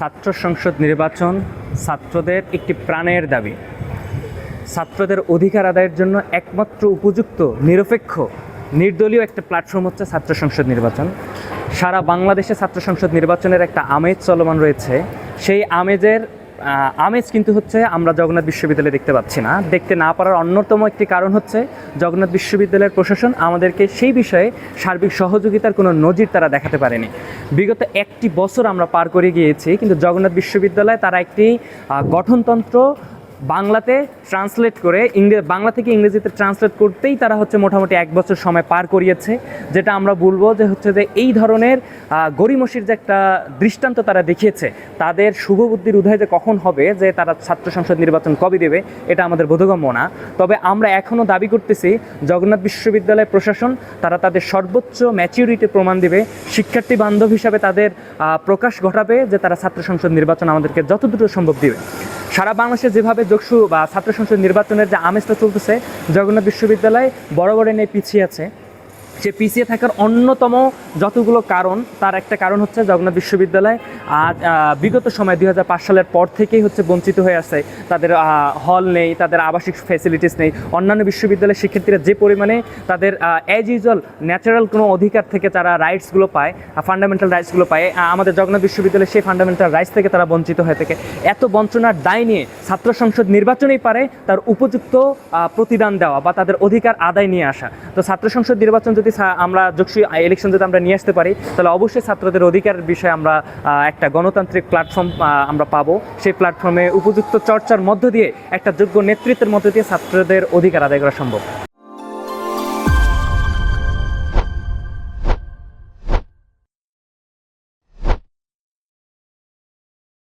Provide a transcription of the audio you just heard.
ছাত্র সংসদ নির্বাচন ছাত্রদের একটি প্রাণের দাবি। ছাত্রদের অধিকার আদায়ের জন্য একমাত্র উপযুক্ত, নিরপেক্ষ, নির্দলীয় একটা প্ল্যাটফর্ম হচ্ছে ছাত্র সংসদ নির্বাচন। সারা বাংলাদেশে ছাত্র সংসদ নির্বাচনের একটা আমেজ চলমান রয়েছে। সেই আমেজের আমেজ কিন্তু হচ্ছে আমরা জগন্নাথ বিশ্ববিদ্যালয়ে দেখতে পাচ্ছি না। দেখতে না পারার অন্যতম একটি কারণ হচ্ছে জগন্নাথ বিশ্ববিদ্যালয়ের প্রশাসন আমাদেরকে সেই বিষয়ে সার্বিক সহযোগিতার কোনো নজির তারা দেখাতে পারেনি। বিগত একটি বছর আমরা পার করে গিয়েছি, কিন্তু জগন্নাথ বিশ্ববিদ্যালয়ে তারা একটি গঠনতন্ত্র বাংলাতে ট্রান্সলেট করে ইংরেজি বাংলা থেকে ইংরেজিতে ট্রান্সলেট করতেই তারা হচ্ছে মোটামুটি এক বছর সময় পার করিয়েছে। যেটা আমরা বলব যে হচ্ছে যে এই ধরনের গরিমসির যে একটা দৃষ্টান্ত তারা দেখিয়েছে, তাদের শুভ বুদ্ধির উদয় যে কখন হবে, যে তারা ছাত্র সংসদ নির্বাচন কবে দেবে, এটা আমাদের বোধগম্য না। তবে আমরা এখনও দাবি করতেছি, জগন্নাথ বিশ্ববিদ্যালয় প্রশাসন তারা তাদের সর্বোচ্চ ম্যাচিউরিটি প্রমাণ দেবে, শিক্ষার্থী বান্ধব হিসাবে তাদের প্রকাশ ঘটাবে যে তারা ছাত্র সংসদ নির্বাচন আমাদেরকে যত দ্রুত সম্ভব দিবে। সারা বাংলাদেশে যেভাবে যোগসু বা ছাত্র সংসদ নির্বাচনের যে আমেজটা চলতেছে, জগন্নাথ বিশ্ববিদ্যালয় বড় বড় নিয়ে পিছিয়ে আছে। সে পিছিয়ে থাকার অন্যতম যতগুলো কারণ, তার একটা কারণ হচ্ছে জগন্নাথ বিশ্ববিদ্যালয়। আজ বিগত সময় দু হাজার পাঁচ সালের পর থেকেই হচ্ছে বঞ্চিত হয়ে আছে। তাদের হল নেই, তাদের আবাসিক ফ্যাসিলিটিস নেই। অন্যান্য বিশ্ববিদ্যালয়ের শিক্ষার্থীরা যে পরিমাণে তাদের অ্যাজ ইউজুয়াল ন্যাচারাল কোনো অধিকার থেকে তারা রাইটসগুলো পায় ফান্ডামেন্টাল রাইটসগুলো পায় আমাদের জগন্নাথ বিশ্ববিদ্যালয়ে সেই ফান্ডামেন্টাল রাইটস থেকে তারা বঞ্চিত হয়ে থাকে। এত বঞ্চনার দায় নিয়ে ছাত্র সংসদ নির্বাচনেই পারে তার উপযুক্ত প্রতিদান দেওয়া বা তাদের অধিকার আদায় নিয়ে আসা। তো ছাত্র সংসদ নির্বাচন যদি ছা- আমরা যোগসী ইলেকশন যদি আমরা নিয়ে আসতে পারি, তাহলে অবশ্যই ছাত্রদের অধিকারের বিষয়ে আমরা একটা গণতান্ত্রিক প্ল্যাটফর্ম আমরা পাবো। সেই প্ল্যাটফর্মে উপযুক্ত চর্চার মধ্য দিয়ে একটা যোগ্য নেতৃত্বের মধ্য দিয়ে ছাত্রদের অধিকার আদায় করা সম্ভব।